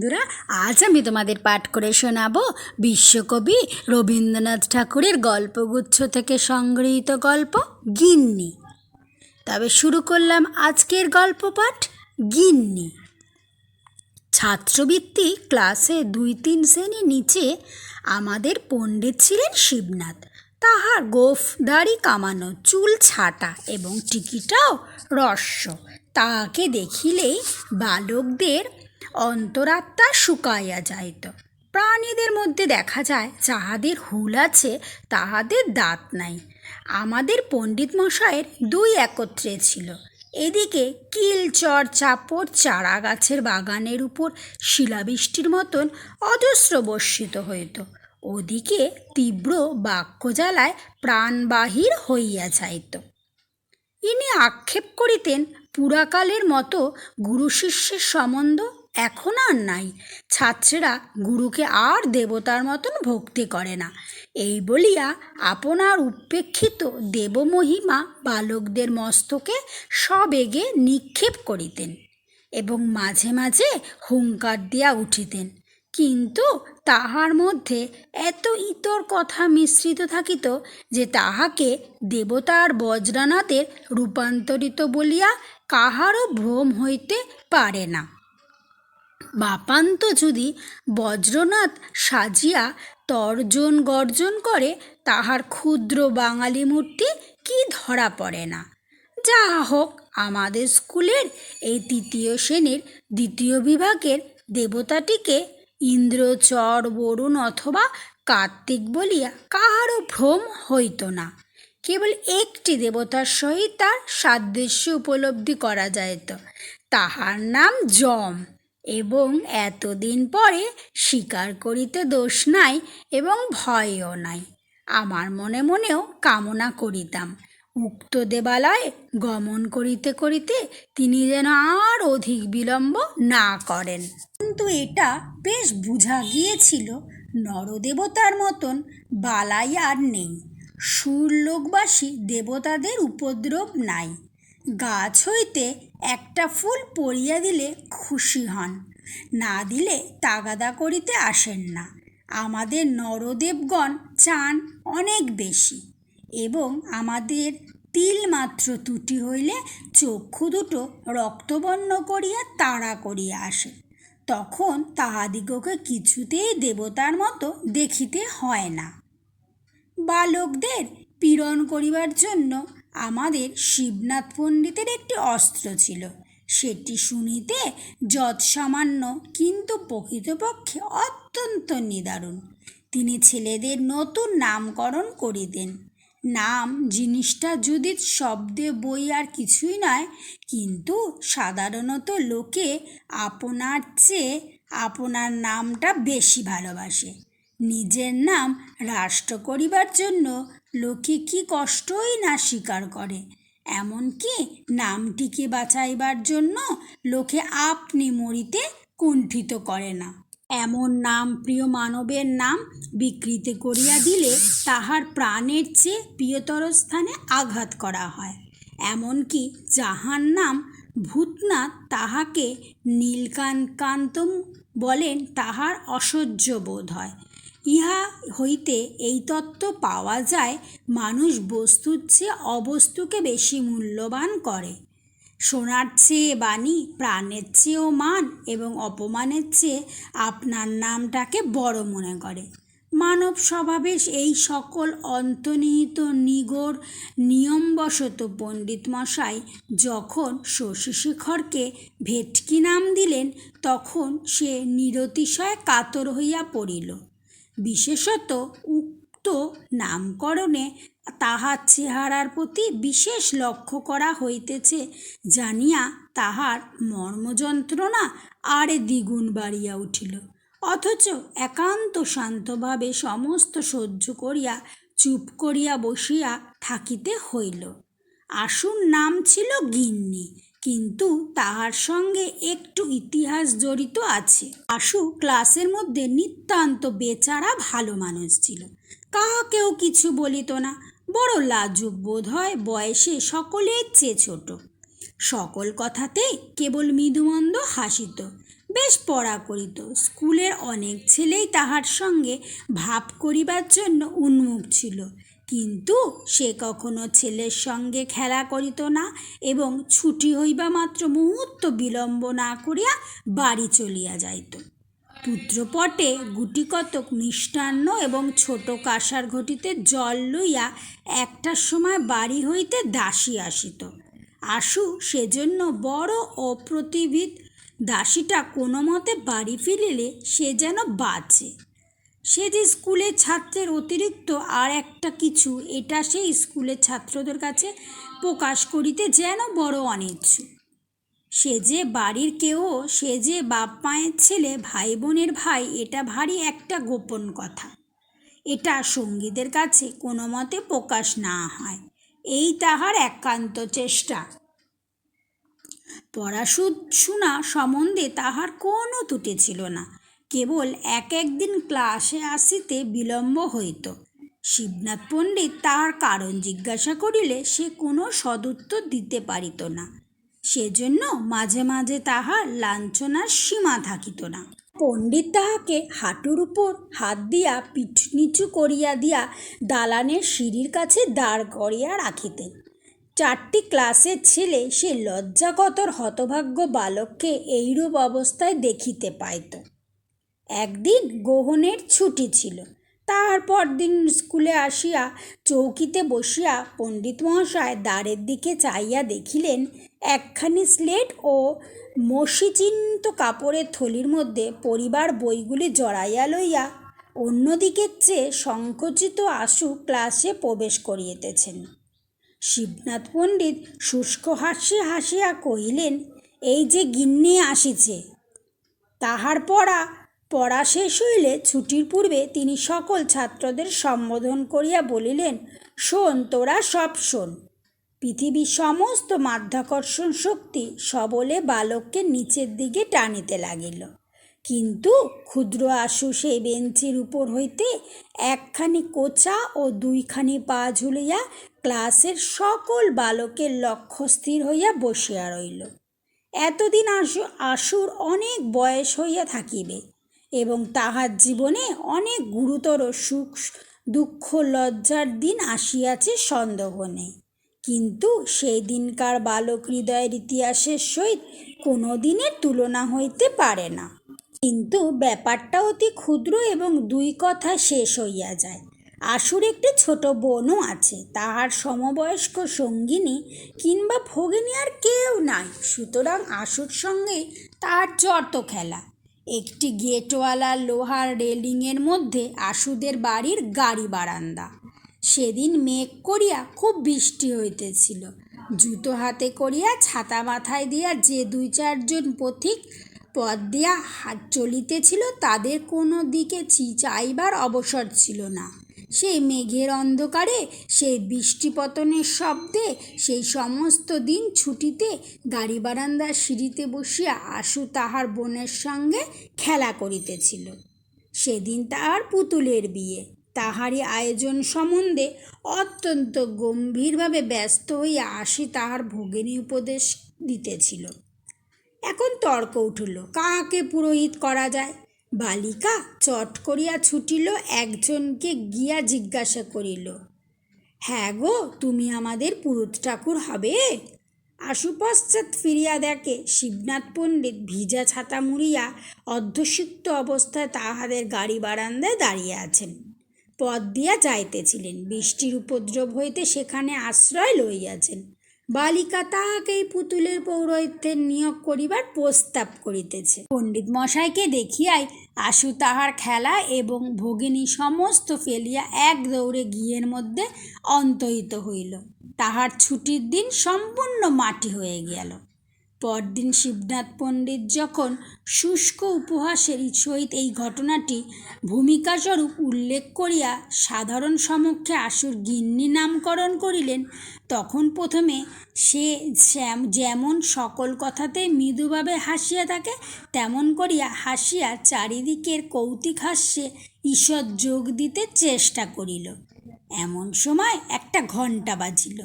বন্ধুরা, আজ আমি তোমাদের পাঠ করে শোনাবো বিশ্বকবি রবীন্দ্রনাথ ঠাকুরের গল্পগুচ্ছ থেকে সংগৃহীত গল্প গিন্নি। তবে শুরু করলাম আজকের গল্প পাঠ গিন্নি। ছাত্রবৃত্তি ক্লাসে দুই তিন শ্রেণি নিচে আমাদের পণ্ডিত ছিলেন শিবনাথ। তাহার গোফ দাড়ি কামানো, চুল ছাটা এবং টিকিটাও রস্য তাহাকে দেখিলেই বালকদের অন্তরাত্মা শুকাইয়া যাইত। প্রাণীদের মধ্যে দেখা যায়, যাহাদের হুল আছে, তাহাদের দাঁত নাই। আমাদের পণ্ডিত মশাইয়ের দুই একত্রে ছিল। এদিকে কিল, চর চারা গাছের বাগানের উপর শিলাবৃষ্টির মতন অজস্র বর্ষিত হইত। ওদিকে তীব্র বাক্যজ্বালায় প্রাণ বাহির হইয়া যাইত। ইনি আক্ষেপ করিতেন পুরাকালের মতো গুরু শিষ্যের সম্বন্ধ এখন আর নাই। ছাত্রেরা গুরুকে আর দেবতার মতন ভক্তি করে না। এই বলিয়া আপনার উপেক্ষিত দেবমহিমা বালকদের মস্তকে সবেগে নিক্ষেপ করিতেন এবং মাঝে মাঝে হুঙ্কার দিয়া উঠিতেন। কিন্তু তাহার মধ্যে এত ইতর কথা মিশ্রিত থাকিত যে তাহাকে দেবতার বজ্রানাথের রূপান্তরিত বলিয়া কাহারও ভ্রম হইতে পারে না। বাপান্ত যদি বজ্রনাথ সাজিয়া তর্জন গর্জন করে, তাহার ক্ষুদ্র বাঙালি মূর্তি কি ধরা পড়ে না? যা হোক, আমাদের স্কুলের এই তৃতীয় শ্রেণির দ্বিতীয় বিভাগের দেবতাটিকে ইন্দ্র চর বরুণ অথবা কার্তিক বলিয়া কাহারও ভ্রম হইত না। কেবল একটি দেবতার সহিত তার সাদৃশ্য উপলব্ধি করা যাইত। তাহার নাম যম। এবং এতদিন পরে স্বীকার করিতে দোষ নাই এবং ভয়ও নাই। আমার মনে মনেও কামনা করিতাম। উক্ত দেবালয়ে গমন করিতে করিতে তিনি যেন আর অধিক বিলম্ব না করেন। কিন্তু এটা বেশ বুঝা গিয়েছিল। নরদেবতার মতন বালাই আর নেই। সুরলোকবাসী দেবতাদের উপদ্রব নাই। গাছ হইতে একটা ফুল পড়িয়া দিলে খুশি হন। না দিলে তাগাদা করিতে আসেন না। আমাদের নরদেবগণ চান অনেক বেশি এবং আমাদের তিল মাত্র ত্রুটি হইলে চক্ষু দুটো রক্তবর্ণ করিয়া তাড়া করিয়া আসে। তখন তাহাদিগকে কিছুতেই দেবতার মতো দেখিতে হয় না। বালকদের পীড়ন করিবার জন্য আমাদের শিবনাথ পণ্ডিতের একটি অস্ত্র ছিল। সেটি শুনিতে যৎসামান্য, কিন্তু প্রকৃতপক্ষে অত্যন্ত নিদারুণ। তিনি ছেলেদের নতুন নামকরণ করিতেন। নাম, জিনিসটা যদি শব্দে বই আর কিছুই নয়, কিন্তু সাধারণত লোকে আপনার চেয়ে আপনার নামটা বেশি ভালোবাসে। নিজের নাম রাষ্ট্র করিবার জন্য লোকে কি কষ্টই না স্বীকার করে? এমনকি নামটিকে বাঁচাইবার জন্য লোকে আপনি মরিতে কুণ্ঠিত করে না। এমন নাম প্রিয় মানবের নাম বিকৃতি করিয়া দিলে তাহার প্রাণের চেয়ে প্রিয়তর স্থানে আঘাত করা হয়। এমনকি যাহার নাম ভূতনাথ তাহাকে নীলকান্তম বলেন, তাহার অসহ্য বোধ হয়। ইহা হইতে এই তত্ত্ব পাওয়া যায়, মানুষ বস্তুর চেয়ে অবস্তুকে বেশি মূল্যবান করে। সোনার চেয়ে বাণী, প্রাণের চেয়েও মান এবং অপমানের চেয়ে আপনার নামটাকে বড় মনে করে। মানব স্বভাবের এই সকল অন্তর্নিহিত নিগড় নিয়মবশত পণ্ডিত মশাই যখন শশীশেখরকে ভেটকি নাম দিলেন, তখন সে নিরতিশয় কাতর হইয়া পড়িল। বিশেষত উক্ত নামকরণে তাহার চেহারার প্রতি বিশেষ লক্ষ্য করা হইতেছে, জানিয়া তাহার মর্মযন্ত্রণা আরে দ্বিগুণ বাড়িয়া উঠিল। অথচ একান্ত শান্তভাবে সমস্ত সহ্য করিয়া, চুপ করিয়া বসিয়া থাকিতে হইল। আসুর নাম ছিল গিন্নি। কিন্তু তাহার সঙ্গে একটু ইতিহাস জড়িত আছে। আশু ক্লাসের মধ্যে নিতান্ত বেচারা ভালো মানুষ ছিল। কাহাকেও কিছু বলিত না। বড় লাজুক বোধ হয় বয়সে সকলের চেয়ে ছোট। সকল কথাতেই কেবল মৃদুমন্দ হাসিত। বেশ পড়া করিত। স্কুলের অনেক ছেলেই তাহার সঙ্গে ভাব করিবার জন্য উন্মুখ ছিল। কিন্তু সে কখনো ছেলের সঙ্গে খেলা করিত না এবং ছুটি হইবা মাত্র মুহূর্ত বিলম্ব না করিয়া বাড়ি চলিয়া যাইত। পুত্রপটে গুটিকতক মিষ্টান্ন এবং ছোট কাঁসার ঘটিতে জল লইয়া একটার সময় বাড়ি হইতে দাসী আসিত। আশু সেজন্য বড় অপ্রতিবিদ দাসীটা কোনো মতে বাড়ি ফিরিলে সে যেন বাঁচে। সে যে স্কুলের ছাত্রের অতিরিক্ত আর একটা কিছু, এটা সেই স্কুলের ছাত্রদের কাছে প্রকাশ করিতে যেন বড় অনিচ্ছুক। সে যে বাড়ির কেউ, সে যে বাপ মায়ের ছেলে ভাই বোনের ভাই, এটা ভারী একটা গোপন কথা। এটা সঙ্গীদের কাছে কোনো মতে প্রকাশ না হয়। এই তাহার একান্ত চেষ্টা। পড়াশোনা সম্বন্ধে তাহার কোনো ত্রুটি ছিল না। কেবল এক একদিন ক্লাসে আসিতে বিলম্ব হইত। শিবনাথ পণ্ডিত তাহার কারণ জিজ্ঞাসা করিলে সে কোনো সদুত্তর দিতে পারিত না। সেজন্য মাঝে মাঝে তাহার লাঞ্ছনার সীমা থাকিত না। পণ্ডিত তাহাকে হাঁটুর উপর হাত দিয়া পিঠ নিচু করিয়া দিয়া দালানের সিঁড়ির কাছে দাঁড় করিয়া রাখিতেন চারটি ক্লাসের ছেলে সে লজ্জাকতর হতভাগ্য বালককে এইরূপ অবস্থায় দেখিতে পাইত। একদিন গ্রহণের ছুটি ছিল। তারপর দিন স্কুলে আসিয়া চৌকিতে বসিয়া পণ্ডিত মহাশয় দ্বারের দিকে চাইয়া দেখিলেন, একখানি স্লেট ও মসিচিন্ত কাপড়ের থলির মধ্যে পরিবার বইগুলি জড়াইয়া লইয়া অন্যদিকের চেয়ে সংকুচিত আশু ক্লাসে প্রবেশ করিতেছেন। শিবনাথ পণ্ডিত শুষ্ক হাসি হাসিয়া কহিলেন, এই যে গিন্নি আসিছে, তাহার পড়া পড়া শেষ হইলে ছুটির পূর্বে তিনি সকল ছাত্রদের সম্বোধন করিয়া বলিলেন, শোন তোরা, সব শোন। পৃথিবীর সমস্ত মাধ্যাকর্ষণ শক্তি সবলে বালককে নিচের দিকে টানিতে লাগিল। কিন্তু ক্ষুদ্র আশু সেই বেঞ্চির উপর হইতে একখানি কোচা ও দুইখানি পা ঝুলিয়া ক্লাসের সকল বালকের লক্ষ্য স্থির হইয়া বসিয়া রইল। এতদিন আশু, আশুর অনেক বয়স হইয়া থাকিবে। এবং তাহার জীবনে অনেক গুরুতর সুখ, দুঃখ, লজ্জার দিন আসিয়াছে সন্দেহ নেই কিন্তু সেই দিনকার বালক হৃদয়ের ইতিহাসের সহিত কোনো দিনের তুলনা হইতে পারে না। কিন্তু ব্যাপারটা অতি ক্ষুদ্র এবং দুই কথা শেষ হইয়া যায়। আশুর একটি ছোট বোনও আছে, তাহার সমবয়স্ক সঙ্গিনী কিংবা ভগিনী আর কেউ নাই। সুতরাং আশুর সঙ্গে তাহার যত খেলা। একটি গেটওয়ালা লোহার রেলিংয়ের মধ্যে আশুদের বাড়ির গাড়ি বারান্দা। সেদিন মেঘ করিয়া খুব বৃষ্টি হইতেছিল। জুতো হাতে করিয়া ছাতা মাথায় দিয়া যে দুই চারজন পথিক পথ দিয়া হাত চলিতেছিল, তাদের কোনো দিকে চাইবার অবসর ছিল না। সেই মেঘের অন্ধকারে সেই বৃষ্টিপতনের শব্দে সেই সমস্ত দিন ছুটিতে গাড়ি বারান্দার সিঁড়িতে বসিয়া আশু তাহার বোনের সঙ্গে খেলা করিতেছিল। সেদিন তাহার পুতুলের বিয়ে। তাহারই আয়োজন সম্বন্ধে অত্যন্ত গম্ভীরভাবে ব্যস্ত হইয়া আশি তাহার ভগিনী উপদেশ দিতেছিল। এখন তর্ক উঠিল, কাকে পুরোহিত করা যায়? বালিকা চট করিয়া ছুটিল, একজনকে গিয়া জিজ্ঞাসা করিল হ্যাঁ গো, তুমি আমাদের পুরুত ঠাকুর হবে? আশু পশ্চাৎ ফিরিয়া দেখে শিবনাথ পণ্ডিত ভিজা ছাতা মুড়িয়া অর্ধসিক্ত অবস্থায় তাহাদের গাড়ি বারান্দায় দাঁড়িয়ে আছেন। পথ দিয়া যাইতেছিলেন, বৃষ্টির উপদ্রব হইতে সেখানে আশ্রয় লইয়াছেন। বালিকা তাহাকেই পুতুলের পৌরোহিত্যের নিয়োগ করিবার প্রস্তাব করিতেছে। পণ্ডিত মশাইকে দেখিয়াই আশু তাহার খেলা এবং ভগিনী সমস্ত ফেলিয়া এক দৌড়ে গিয়ের মধ্যে অন্তহিত হইল। তাহার ছুটির দিন সম্পূর্ণ মাটি হয়ে গেল। পরদিন শিবনাথ পণ্ডিত যখন শুষ্ক উপহাসের সহিত এই ঘটনাটি ভূমিকাস্বরূপ উল্লেখ করিয়া সাধারণ সমক্ষে আশুর গিন্নি নামকরণ করিলেন, তখন প্রথমে সে যেমন সকল কথাতে মৃদুভাবে হাসিয়া থাকে, তেমন করিয়া হাসিয়া চারিদিকের কৌতিক হাস্যে ঈশ্বর যোগ দিতে চেষ্টা করিল। এমন সময় একটা ঘণ্টা বাজিল।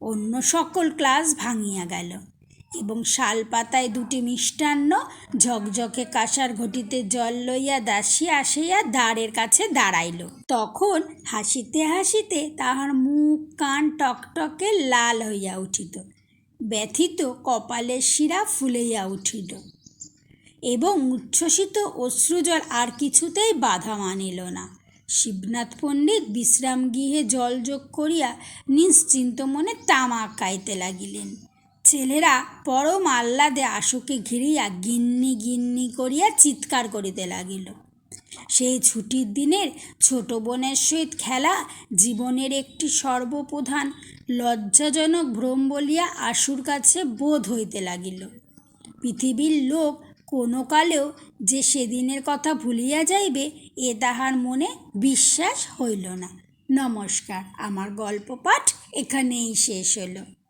অন্য সকল ক্লাস ভাঙিয়া গেল। এবং শাল পাতায় দুটি মিষ্টান্ন, ঝকঝকে কাঁসার ঘটিতে জল লইয়া দাসী আসিয়া দ্বারের কাছে দাঁড়াইল। তখন হাসিতে হাসিতে তাহার মুখ, কান টকটকে লাল হইয়া উঠিত। ব্যথিত কপালের শিরা ফুলাইয়া উঠিল এবং উচ্ছ্বসিত অশ্রুজল আর কিছুতেই বাধা মানিল না। শিবনাথ পণ্ডিত বিশ্রাম গৃহে জল যোগ করিয়া নিশ্চিন্ত মনে তামাক খাইতে লাগিলেন। ছেলেরা পরম আহ্লাদে আশুকে ঘিরিয়া গিন্নি গিন্নি করিয়া চিৎকার করিতে লাগিল। সেই ছুটির দিনের ছোট বোনের সহিত খেলা জীবনের একটি সর্বপ্রধান, লজ্জাজনক ভ্রম বলিয়া আশুর কাছে বোধ হইতে লাগিল। পৃথিবীর লোক কোনো কালেও যে সেদিনের কথা ভুলিয়া যাইবে, এ তাহার মনে বিশ্বাস হইল না। নমস্কার, আমার গল্প পাঠ এখানেই শেষ হলো।